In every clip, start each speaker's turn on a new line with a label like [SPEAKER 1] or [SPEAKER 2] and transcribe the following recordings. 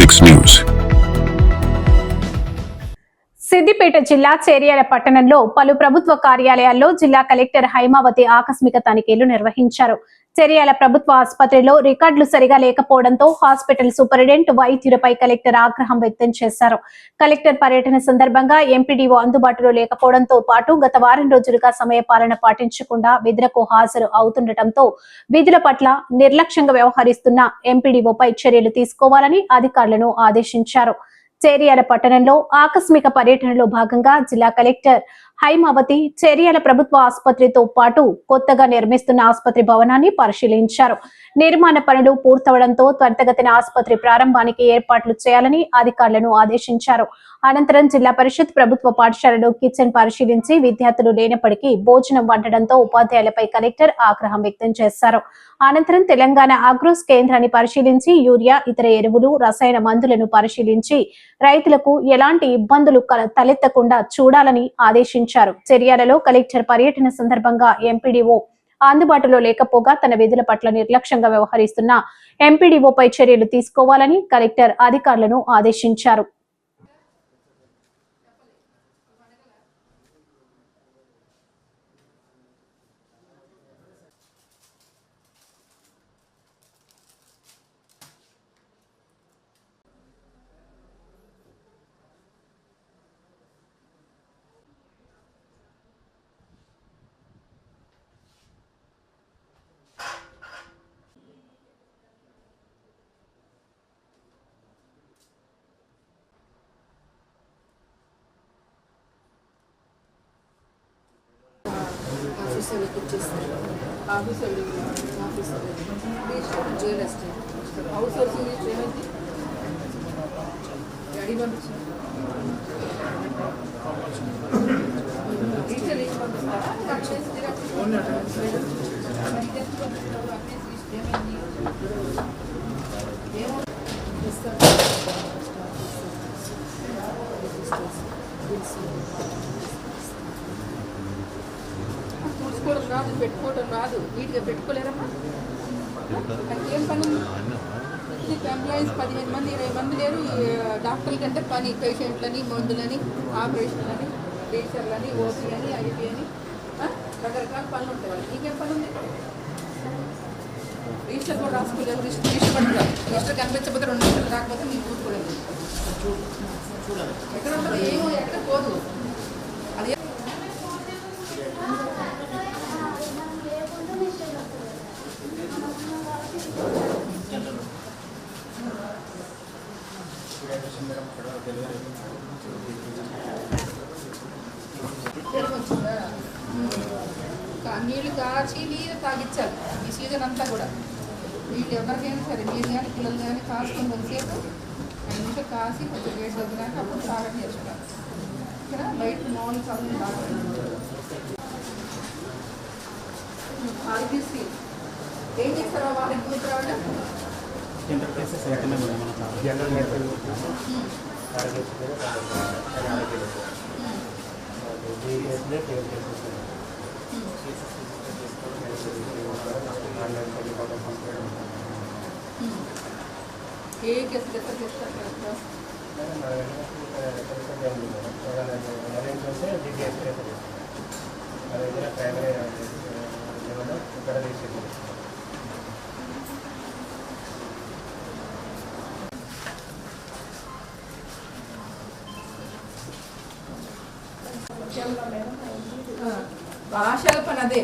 [SPEAKER 1] 6 news.
[SPEAKER 2] Siddipet జిల్లా చేర్యాల పట్టణంలో పలు ప్రభుత్వ కార్యాలయాల్లో జిల్లా కలెక్టర్ హైమావతి ఆకస్మిక తనిఖీలు నిర్వహించారు. చెర్యాల ప్రభుత్వ ఆసుపత్రిలో రికార్డులు సరిగా లేకపోవడంతో హాస్పిటల్ సూపరింటెండెంట్ వైద్యులపై కలెక్టర్ ఆగ్రహం వ్యక్తం చేశారు. కలెక్టర్ పర్యటన సందర్భంగా ఎంపీడీఓ అందుబాటులో లేకపోవడంతో పాటు గత వారం రోజులుగా సమయపాలన పాటించకుండా విధులకు హాజరు అవుతుండటంతో విధుల పట్ల నిర్లక్ష్యంగా వ్యవహరిస్తున్న ఎంపీడీఓపై చర్యలు తీసుకోవాలని అధికారులను ఆదేశించారు. చేరియాల పట్టణంలో ఆకస్మిక పర్యటనలో భాగంగా జిల్లా కలెక్టర్ హైమావతి చెరియాల ప్రభుత్వ ఆసుపత్రితో పాటు కొత్తగా నిర్మిస్తున్న ఆసుపత్రి భవనాన్ని పరిశీలించారు. నిర్మాణ పనులు పూర్తవడంతో త్వరితగతిన ఆసుపత్రి ప్రారంభానికి ఏర్పాట్లు చేయాలని అధికారులను ఆదేశించారు. అనంతరం జిల్లా పరిషత్ ప్రభుత్వ పాఠశాలలో కిచెన్ పరిశీలించి విద్యార్థులు లేనప్పటికీ భోజనం వండడంతో ఉపాధ్యాయులపై కలెక్టర్ ఆగ్రహం వ్యక్తం చేశారు. అనంతరం తెలంగాణ అగ్రోస్ కేంద్రాన్ని పరిశీలించి యూరియా ఇతర ఎరువులు రసాయన మందులను పరిశీలించి రైతులకు ఎలాంటి ఇబ్బందులు తలెత్తకుండా చూడాలని ఆదేశించారు. చర్యాలలో కలెక్టర్ పర్యటన సందర్భంగా ఎంపీడీఓ అందుబాటులో లేకపోగా తన విధుల పట్ల నిర్లక్ష్యంగా వ్యవహరిస్తున్న ఎంపీడీఓపై చర్యలు తీసుకోవాలని కలెక్టర్ అధికారులను ఆదేశించారు.
[SPEAKER 3] ఆఫీస్ వాళ్ళకి ఇచ్చేస్తారు ఆఫీస్ వాళ్ళు ఆఫీస్ వాళ్ళు real estate house sourcing list ఏమైంది డాడీ పంపించారు టీచర్ లిస్ట్ పంపిస్తారా అటెండెన్స్ direct పంపిస్తారా? రాదు పెట్టుకోవడం రాదు. నీట్గా పెట్టుకోలేరమ్మా. ఏం పని? ఎంప్లాయీస్ పదిహేను మంది ఇరవై మంది లేరు. డాక్టర్ల కంటే పని పేషెంట్లని మందులని ఆపరేషన్లని టీచర్లని ఓపీ అని ఐపీ అని? రకరకాల పనులు ఉంటాయి నీకేం పని ఉంది? రిజిస్టర్ కూడా రాసుకోలేదు. రిజిస్టర్ రిజిస్టర్ పట్టుకోవాలి రిజిస్టర్ కనిపించకపోతే రెండు నిమిషాలు రాకపోతే మీరు చూసుకోలేదు ఎక్కడ ఉంటుంది? ఏమో ఎక్కడ పోదు అది జ్వరం వచ్చిందా నీళ్ళు కాచి నీరు తాగించాలి ఈ సీజన్ అంతా కూడా వీళ్ళు ఎవరికైనా సరే మీరు కానీ పిల్లలు కానీ కాసుకొని కొంతసేపు ఐదు కాసి కొంచెం వేడి తగ్గినాక అప్పుడు తాగడం నేర్చుకోవాలి ఇక్కడ బయట మామూలు చదువు ఆరోగ్యశ్రీ ఏం చేస్తారో
[SPEAKER 4] కేసెస్ వెంటనే మనం జనరల్ మెడికల్
[SPEAKER 3] ఏ కేసు ఎక్కడ చేస్తారు కదా ఆశాల పని అదే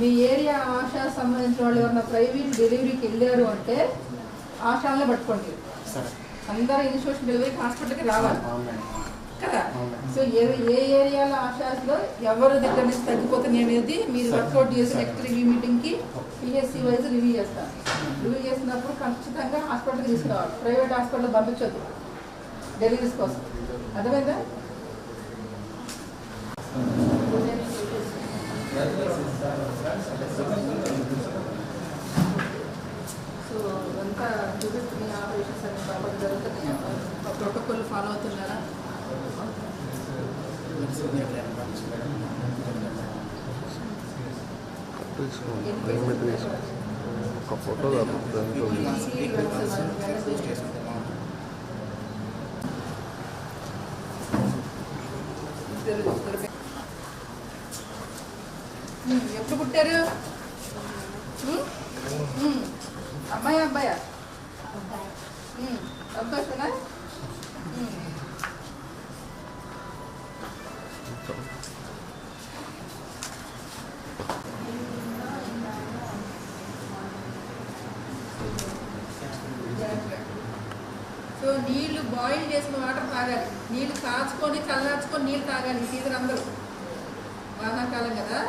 [SPEAKER 3] మీ ఏరియా ఆశా సంబంధించిన వాళ్ళు ఎవరైనా ప్రైవేట్ డెలివరీకి వెళ్ళారు అంటే ఆశాలనే పట్టుకోండి. అందరూ ఇన్స్టిట్యూషన్ డెలివరీకి హాస్పిటల్కి రావాలి. కదా. సో ఏ ఏ ఏరియాలో ఆశాస్లో ఎవరి దగ్గర నుంచి తగ్గిపోతుంది అనేది మీరు వర్కౌట్ చేసి నెక్స్ట్ రివ్యూ మీటింగ్కి పిఎస్సి వైజ్ రివ్యూ చేస్తారు రివ్యూ చేసినప్పుడు ఖచ్చితంగా హాస్పిటల్కి తీసుకురావాలి. Private hospital పంపించొద్దు. డెలివరీస్ కోసం. అర్థమైందా? సో అంతా చూపిస్తున్న ఆపరేషన్స్ అన్ని ప్రాపర్ జరుగుతున్నాయి. ప్రోటోకాల్ ఇద్దరు పుట్టారు? అమ్మాయి అబ్బాయా? అబ్బాయినా సో నీళ్ళు బాయిల్ చేసిన వాటర్ తాగాలి. నీళ్ళు కాచుకొని చల్లార్చుకొని నీళ్ళు తాగాలి సీజన్ అందరూ. వానాకాలం కదా?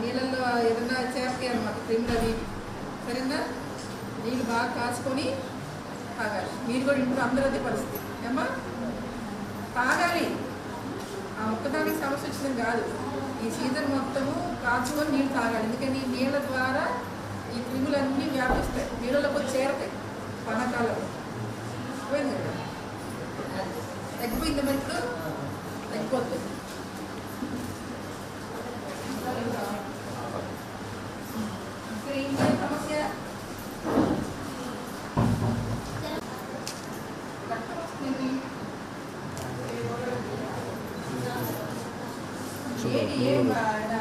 [SPEAKER 3] నీళ్ళల్లో ఏదన్నా చేపకి అనమాట క్రిములు అవి సరేనా? నీళ్ళు బాగా కాచుకొని తాగాలి. మీరు కూడా ఇంట్లో అందరూ అదే పరిస్థితి. ఏమా తాగాలి. ఆ ఒక్కదానికి సమస్య వచ్చింది కాదు. ఈ సీజన్ మొత్తము కాచుకొని నీళ్ళు తాగాలి. ఎందుకని? నీళ్ళ ద్వారా ఈ క్రిములన్నీ వ్యాపిస్తాయి. నీళ్ళలోకి వచ్చి చేరతాయి వానాకాలంలో పోయింది కదా? తగ్గిపోయింది మరి ఇప్పుడు? తగ్గిపోతుంది ఇంకా ఇంకేం సమస్య రక్తం వస్తుంది. ఏంటి ఆయన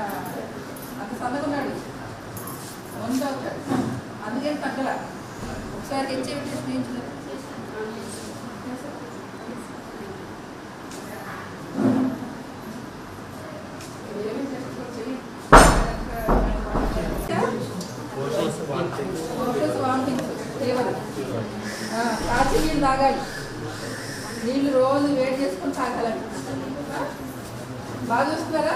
[SPEAKER 3] అంత సన్నగున్నాడు వంద అవుతాడు అందుకని తగ్గల. ఒకసారి హెచ్ఐవి టెస్ట్ కాచి నీళ్ళు తాగాలి నీళ్ళు రోజు వేడి చేసుకొని తాగాలండి. బాగా చూస్తున్నారా?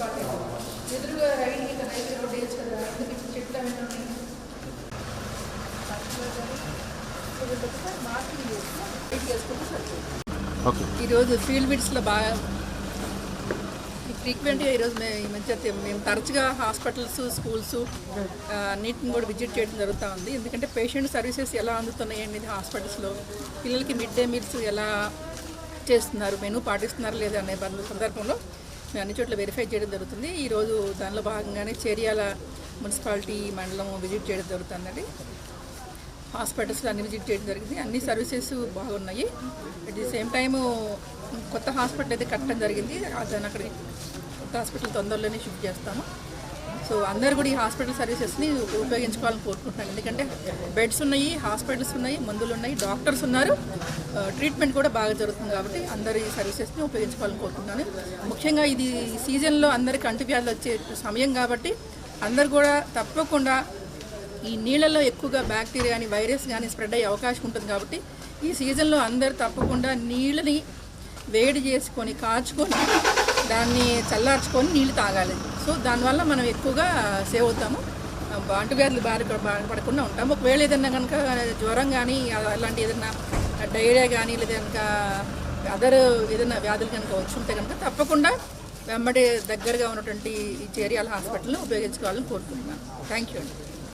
[SPEAKER 1] తీసుకోండి
[SPEAKER 3] ఎదురుగా రైలు కింద రైలు రోడ్డు వేయచ్చు కదా ఎందుకు ఇప్పుడు చెట్లు అవి ఉన్నాయి మార్కింగ్ చేసుకుని వెయిట్ చేసుకుంటే సరిపోతుంది
[SPEAKER 1] ఓకే.
[SPEAKER 3] ఈరోజు ఫీల్డ్ విడ్స్లో బాగా ఫ్రీక్వెంట్గా ఈరోజు మేము ఈ మధ్య మేము తరచుగా హాస్పిటల్స్ స్కూల్స్ అన్నిటిని కూడా విజిట్ చేయడం జరుగుతూ ఉంది. ఎందుకంటే పేషెంట్ సర్వీసెస్ ఎలా అందుతున్నాయి అనేది హాస్పిటల్స్లో పిల్లలకి మిడ్ డే మీల్స్ ఎలా చేస్తున్నారు మెనూ పాటిస్తున్నారు లేదా అనే సందర్భంలో మేము అన్ని చోట్ల వెరిఫై చేయడం జరుగుతుంది. ఈరోజు దానిలో భాగంగానే చేరియాల మున్సిపాలిటీ మండలం విజిట్ చేయడం జరుగుతుందండి. హాస్పిటల్స్ అన్ని విజిట్ చేయడం జరిగింది. అన్ని సర్వీసెస్ బాగున్నాయి. అట్ ది సేమ్ టైము కొత్త హాస్పిటల్ అయితే కట్టడం జరిగింది. ఆ దాన్ని అక్కడ కొత్త హాస్పిటల్ తొందరలోనే షిఫ్ట్ చేస్తాము. సో అందరు కూడా ఈ హాస్పిటల్ సర్వీసెస్ని ఉపయోగించుకోవాలని కోరుకుంటున్నాను. ఎందుకంటే బెడ్స్ ఉన్నాయి హాస్పిటల్స్ ఉన్నాయి మందులు ఉన్నాయి డాక్టర్స్ ఉన్నారు. ట్రీట్మెంట్ కూడా బాగా జరుగుతుంది కాబట్టి అందరు ఈ సర్వీసెస్ని ఉపయోగించుకోవాలని కోరుకుంటున్నాను. ముఖ్యంగా ఇది సీజన్లో సీజన్లో అందరికి అంటువ్యాధులు వచ్చే సమయం కాబట్టి అందరు కూడా తప్పకుండా ఈ నీళ్ళలో ఎక్కువగా బ్యాక్టీరియా కానీ వైరస్ కానీ స్ప్రెడ్ అయ్యే అవకాశం ఉంటుంది కాబట్టి ఈ సీజన్లో అందరు తప్పకుండా నీళ్ళని వేడి చేసుకొని కాచుకొని దాన్ని చల్లార్చుకొని నీళ్ళు తాగాలి. సో దానివల్ల మనం ఎక్కువగా సేవ్ అవుతాము. అంటువ్యాధులు బారి పడకుండా ఉంటాము. ఒకవేళ ఏదైనా కనుక జ్వరం కానీ అలాంటి ఏదైనా డైరియా కానీ లేదా కనుక అదర్ ఏదైనా వ్యాధులు కనుక వచ్చి ఉంటే కనుక తప్పకుండా వెంబడి దగ్గరగా ఉన్నటువంటి ఈ చేరియాల హాస్పిటల్ని ఉపయోగించుకోవాలని కోరుకుంటున్నాను. థ్యాంక్ యూ అండి.